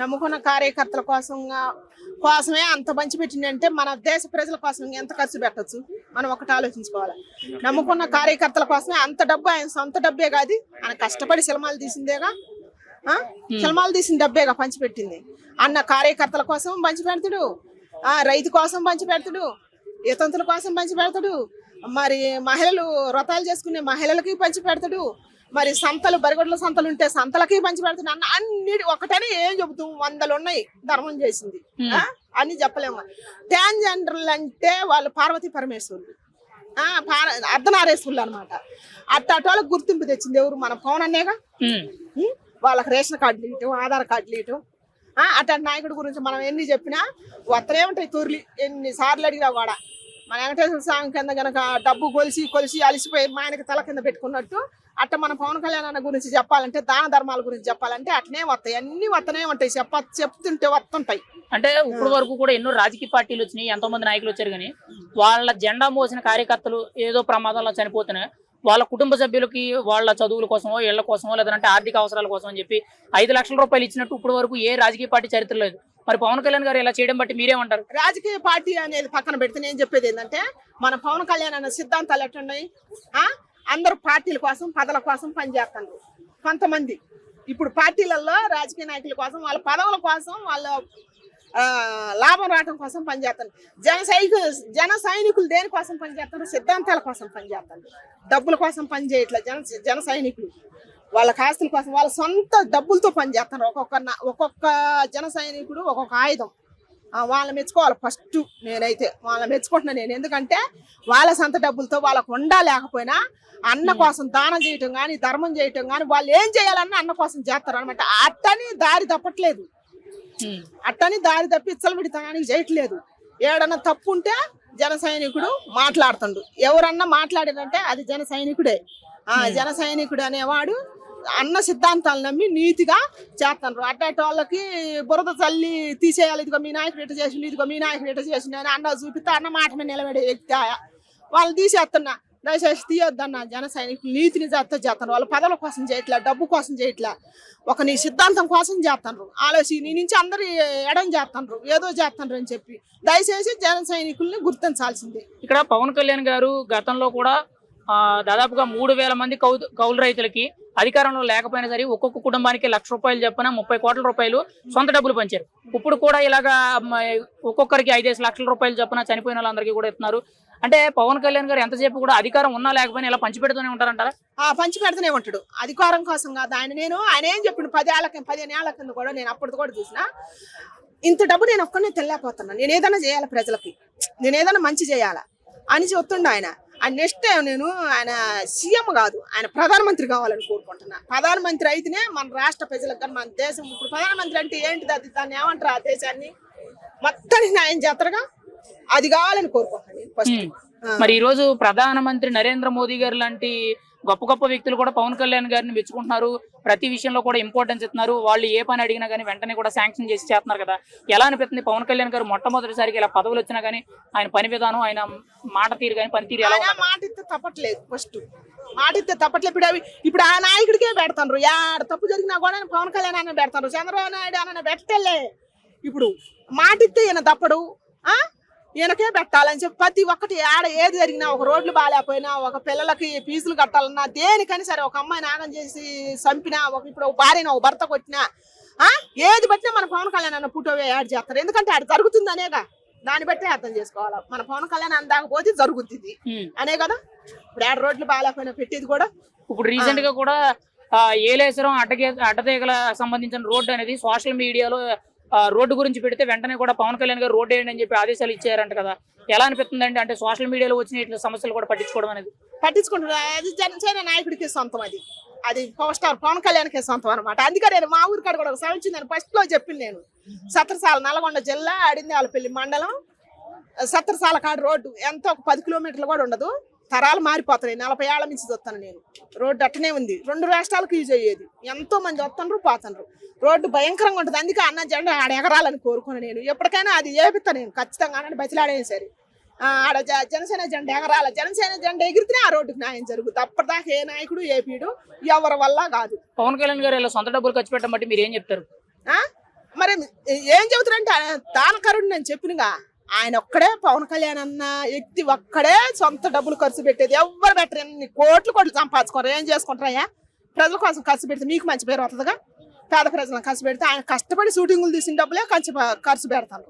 నమ్ముకున్న కార్యకర్తల కోసం కోసమే అంత పంచి పెట్టిందంటే మన దేశ ప్రజల కోసం ఎంత ఖర్చు పెట్టచ్చు? మనం ఒకటి ఆలోచించుకోవాలి. నమ్ముకున్న కార్యకర్తల కోసమే అంత డబ్బు ఆయన సొంత డబ్బే కాదు ఆయన కష్టపడి సినిమాలు తీసిందేగా? సినిమాలు తీసిన డబ్బేగా పంచిపెట్టింది. అన్న కార్యకర్తల కోసం పంచి పెడతాడు ఆ రైతు కోసం పంచి పెడతాడు ఇతంతుల కోసం పంచి పెడతాడు మరి మహిళలు వ్రతాలు చేసుకునే మహిళలకి పంచి పెడతాడు మరి సంతలు బరిగొడ్ల సంతలు ఉంటే సంతలకి పంచి పెడతాడు అన్న అన్ని ఒకటని ఏం చెబుతూ వందలు ఉన్నాయి ధర్మం చేసింది. ఆ? అని చెప్పలేము ట్రాన్స్జెండర్లు అంటే వాళ్ళు పార్వతీ పరమేశ్వరులు. అర్ధనారేశ్వరులు అనమాట అట్టోళ్ళకి గుర్తింపు తెచ్చింది ఎవరు? మన పవన్ అన్నేగా? వాళ్ళకి రేషన్ కార్డులు ఇవ్వటం ఆధార్ కార్డులు ఇవ్వటం ఆ, అట్లాంటి నాయకుడి గురించి మనం ఎన్ని చెప్పినా వత్తనే ఉంటాయి తొర్లి. ఎన్ని సార్లు అడిగినా కూడా. మన వెంకటేశ్వర స్వామి కింద గనక డబ్బు కొలిసి కొలిసి అలిసిపోయి మా ఆయనకి తల కింద పెట్టుకున్నట్టు అట్ట మన పవన్ కళ్యాణ్ అన్న గురించి చెప్పాలంటే దాన ధర్మాల గురించి చెప్పాలంటే అట్నే వస్తాయి. అన్ని వత్తనే ఉంటాయి. చెప్ప చెప్తుంటే వస్తుంటాయి అంటే ఇప్పుడు వరకు కూడా ఎన్నో రాజకీయ పార్టీలు వచ్చినాయి. ఎంతో మంది నాయకులు వచ్చారు కానీ వాళ్ళ జెండా మోసిన కార్యకర్తలు ఏదో ప్రమాదంలో చనిపోతున్నాయి వాళ్ళ కుటుంబ సభ్యులకి వాళ్ళ చదువుల కోసమో ఇళ్ళ కోసమో లేదంటే ఆర్థిక అవసరాల కోసం అని చెప్పి ఐదు లక్షల రూపాయలు ఇచ్చినట్టు ఇప్పుడు వరకు ఏ రాజకీయ పార్టీ చరిత్ర లేదు. మరి పవన్ కళ్యాణ్ గారు ఇలా చేయడం బట్టి మీరేమంటారు రాజకీయ పార్టీ అనేది పక్కన పెడితే నేను చెప్పేది ఏంటంటే మన పవన్ కళ్యాణ్ అన్న సిద్ధాంతాలు ఎట్టున్నాయి ఆ? అందరూ పార్టీల కోసం పదల కోసం పనిచేస్తున్నారు కొంతమంది. ఇప్పుడు పార్టీలలో రాజకీయ నాయకుల కోసం వాళ్ళ పదవుల కోసం వాళ్ళ లాభం రావడం కోసం పనిచేస్తారు జన సైనికులు జన సైనికులు దేనికోసం పనిచేస్తారు సిద్ధాంతాల కోసం పనిచేస్తారు డబ్బుల కోసం పనిచేయట్లేదు జన జన సైనికులు. వాళ్ళ ఆస్తుల కోసం వాళ్ళ సొంత డబ్బులతో పనిచేస్తారు ఒక్కొక్క నా- ఒక్కొక్క జన సైనికుడు ఒక్కొక్క ఆయుధం. వాళ్ళని మెచ్చుకోవాలి ఫస్ట్ నేనైతే. వాళ్ళని మెచ్చుకుంటున్నా నేను. ఎందుకంటే వాళ్ళ సొంత డబ్బులతో వాళ్ళకు ఉండా లేకపోయినా అన్న కోసం దానం చేయటం కానీ ధర్మం చేయటం కానీ వాళ్ళు ఏం చేయాలన్నా అన్న కోసం చేస్తారు అనమాట అట్టని దారి తప్పట్లేదు. అట్టని దారి తప్పి ఇచ్చలబిడితనానికి చేయట్లేదు. ఏడన్నా తప్పు ఉంటే జన సైనికుడు మాట్లాడుతుండు. ఎవరన్నా మాట్లాడారంటే అది జన సైనికుడే. ఆ జన సైనికుడు అనేవాడు అన్న సిద్ధాంతాలు నమ్మి నీతిగా చేస్తున్నారు. అట్లాంటి వాళ్ళకి బురద చల్లి తీసేయాలి ఇదిగో మీ నాయకుడు ఎట్ట చేసిండు ఇదిగో మీ నాయకుడు ఎట్ట చేసిన అని అన్న చూపిస్తే అన్న మాట మీద నిలబడే వ్యక్తి వాళ్ళు తీసేస్తున్నా దయచేసి తీయొద్దన్న జన సైనికులు. నీతిని చేస్తా చేస్తారు వాళ్ళ పదవుల కోసం చేయట్లే డబ్బు కోసం చేయట్లే. ఒక నీ సిద్ధాంతం కోసం చేస్తున్నారు. ఆలోచి నీ నుంచి అందరు ఎడం చేస్తున్నారు. ఏదో చేస్తున్నారు అని చెప్పి దయచేసి జన సైనికుల్ని గుర్తించాల్సిందే. ఇక్కడ పవన్ కళ్యాణ్ గారు గతంలో కూడా దాదాపుగా మూడు వేల మంది కౌ కౌలు రైతులకి అధికారంలో లేకపోయినా సరే ఒక్కొక్క కుటుంబానికి లక్ష రూపాయలు చెప్పిన ముప్పై కోట్ల రూపాయలు సొంత డబ్బులు పంచారు. ఇప్పుడు కూడా ఇలాగా ఒక్కొక్కరికి ఐదేసి లక్షల రూపాయలు చెప్పిన చనిపోయిన వాళ్ళందరికీ కూడా ఇస్తున్నారు. అంటే పవన్ కళ్యాణ్ గారు ఎంతసేపు కూడా అధికారం ఉన్నా లేకపోయినా ఇలా పంచిపెడుతూనే ఉంటారంటారా? ఆ పంచి పెడుతూనే ఉంటాడు. అధికారం కోసం కాదు. ఆయన నేను ఆయన ఏం చెప్పిండు పది పదిహేను ఏళ్ళ కింద కూడా నేను అప్పుడు కూడా చూసిన ఇంత డబ్బు నేను ఒక్కనే తెల్లకపోతున్నా నేను ఏదైనా చేయాలి ప్రజలకి. నేను ఏదైనా మంచి చేయాలా? అని చెప్తుండే ఆయన. ఆయన నెక్స్ట్ నేను ఆయన సీఎం కాదు ఆయన ప్రధానమంత్రి కావాలని కోరుకుంటున్నా. ప్రధానమంత్రి అయితేనే మన రాష్ట్ర ప్రజలకు కానీ మన దేశం ఇప్పుడు ప్రధానమంత్రి అంటే ఏంటిది అది? దాన్ని ఏమంటారు ఆ దేశాన్ని? మొత్తానికి న్యాయం చేస్తారుగా? అది కావాలని కోరుకుంటున్నాను ఫస్ట్ మరి ఈ రోజు ప్రధానమంత్రి నరేంద్ర మోదీ గారు లాంటి గొప్ప గొప్ప వ్యక్తులు కూడా పవన్ కళ్యాణ్ గారిని మెచ్చుకుంటున్నారు. ప్రతి విషయంలో కూడా ఇంపార్టెన్స్ ఇస్తున్నారు. వాళ్ళు ఏ పని అడిగినా కానీ వెంటనే కూడా శాంక్షన్ చేసి చేస్తున్నారు కదా. ఎలా అనిపిస్తుంది పవన్ కళ్యాణ్ గారు మొట్టమొదటిసారికి ఇలా పదవులు వచ్చినా కానీ ఆయన పని విధానం ఆయన మాట తీరు కానీ పనితీరు ఎలా ఆయన మాట ఇస్తే తప్పట్లేదు ఫస్ట్ మాట ఇస్తే తప్పట్లేదు. ఇప్పుడు అవి ఇప్పుడు ఆ నాయకుడికే పెడతారు యాడ తప్పు జరిగినా కూడా ఆయన పవన్ కళ్యాణ్ అన్న పెడతారు చంద్రబాబు నాయుడు అన్న పెట్టలే ఇప్పుడు మాట ఇస్తే ఈయన తప్పడు. ఆ? ఈయనకే పెట్టాలని చెప్పి ప్రతి ఒక్కటి ఆడ ఏది జరిగినా ఒక రోడ్లు బాగాలేకపోయినా ఒక పిల్లలకి ఫీజులు కట్టాలన్నా దేనికని సరే ఒక అమ్మాయి నాగం చేసి చంపినా ఒక ఇప్పుడు ఒక భార్యను ఒక భర్త కొట్టినా ఆ? ఏది బట్టినా మన పవన్ కళ్యాణ్ అన్న ఫోటో యాడ్ చేస్తారు. ఎందుకంటే అది జరుగుతుంది అనేగా దాన్ని బట్టే అర్థం చేసుకోవాలి. మన పవన్ కళ్యాణ్ అందాకపోతే జరుగుతుంది. అనే కదా? ఇప్పుడు ఆడ రోడ్లు బాగాలేకపోయినా పెట్టేది కూడా. ఇప్పుడు రీసెంట్గా కూడా ఏలేశ్వరం అడ్డగే అడ్డతీగల సంబంధించిన రోడ్డు అనేది సోషల్ మీడియాలో రోడ్డు గురించి పెడితే వెంటనే కూడా పవన్ కళ్యాణ్ గారు రోడ్డు వేయండి అని చెప్పి ఆదేశాలు ఇచ్చారంట కదా. ఎలా అనిపిస్తుందండి? అంటే సోషల్ మీడియాలో వచ్చిన ఇట్లా సమస్యలు కూడా పట్టించుకోవడం అనేది. పట్టించుకుంటున్నారు అది జనసేన నాయకుడికి సొంతం అది. అది పవర్ స్టార్ పవన్ కళ్యాణ్కి సొంతం అనమాట అందుకే నేను మా ఊరి కాడ కూడా ఒక వచ్చిందని ఫస్ట్లో చెప్పింది నేను. సత్రసాల నల్గొండ జిల్లా అడిందాలపల్లి మండలం సత్రసాల కాడ రోడ్డు. ఎంత? ఒక పది కిలోమీటర్లు కూడా ఉండదు. తరాలు మారిపోతున్నాయి. నలభై ఏళ్ళ నుంచి చూస్తాను నేను. రోడ్డు అట్టనే ఉంది. రెండు రాష్ట్రాలకు యూజ్ అయ్యేది. ఎంతో మంది వస్తుండ్రు పోతుండ్రు. రోడ్డు భయంకరంగా ఉంటుంది. అందుకే అన్న జెండా ఆడ ఎగరాలని కోరుకున్నాను నేను. ఎప్పటికైనా అది ఏపిస్తా నేను. ఖచ్చితంగా అని బతిలాడేది సరే. ఆడ జనసేన జెండా ఎగరాల. జనసేన జెండా ఎగిరితేనే ఆ రోడ్డుకి న్యాయం జరుగుతుంది. అప్పటిదాకా ఏ నాయకుడు ఏపీడు ఎవరి వల్ల కాదు. పవన్ కళ్యాణ్ గారు ఇలా సొంత డబ్బులు ఖర్చు పెట్టడం బట్టి మీరు ఏం చెప్తారు? ఆ? మరి ఏం చెబుతారంటే దానకరుడు నేను చెప్పినగా ఆయన ఒక్కడే పవన్ కళ్యాణ్ అన్న వ్యక్తి ఒక్కడే సొంత డబ్బులు ఖర్చు పెట్టేది. ఎవ్వరు పెట్టరు ఎన్ని కోట్లు కోట్లు సంపాదించుకోరు. ఏం చేసుకుంటారయ్యా? ప్రజల కోసం ఖర్చు పెడితే మీకు మంచి పేరు వస్తుందిగా పేద ప్రజలను ఖర్చు పెడితే ఆయన కష్టపడి షూటింగులు తీసిన డబ్బులే ఖర్చు ఖర్చు పెడతారు.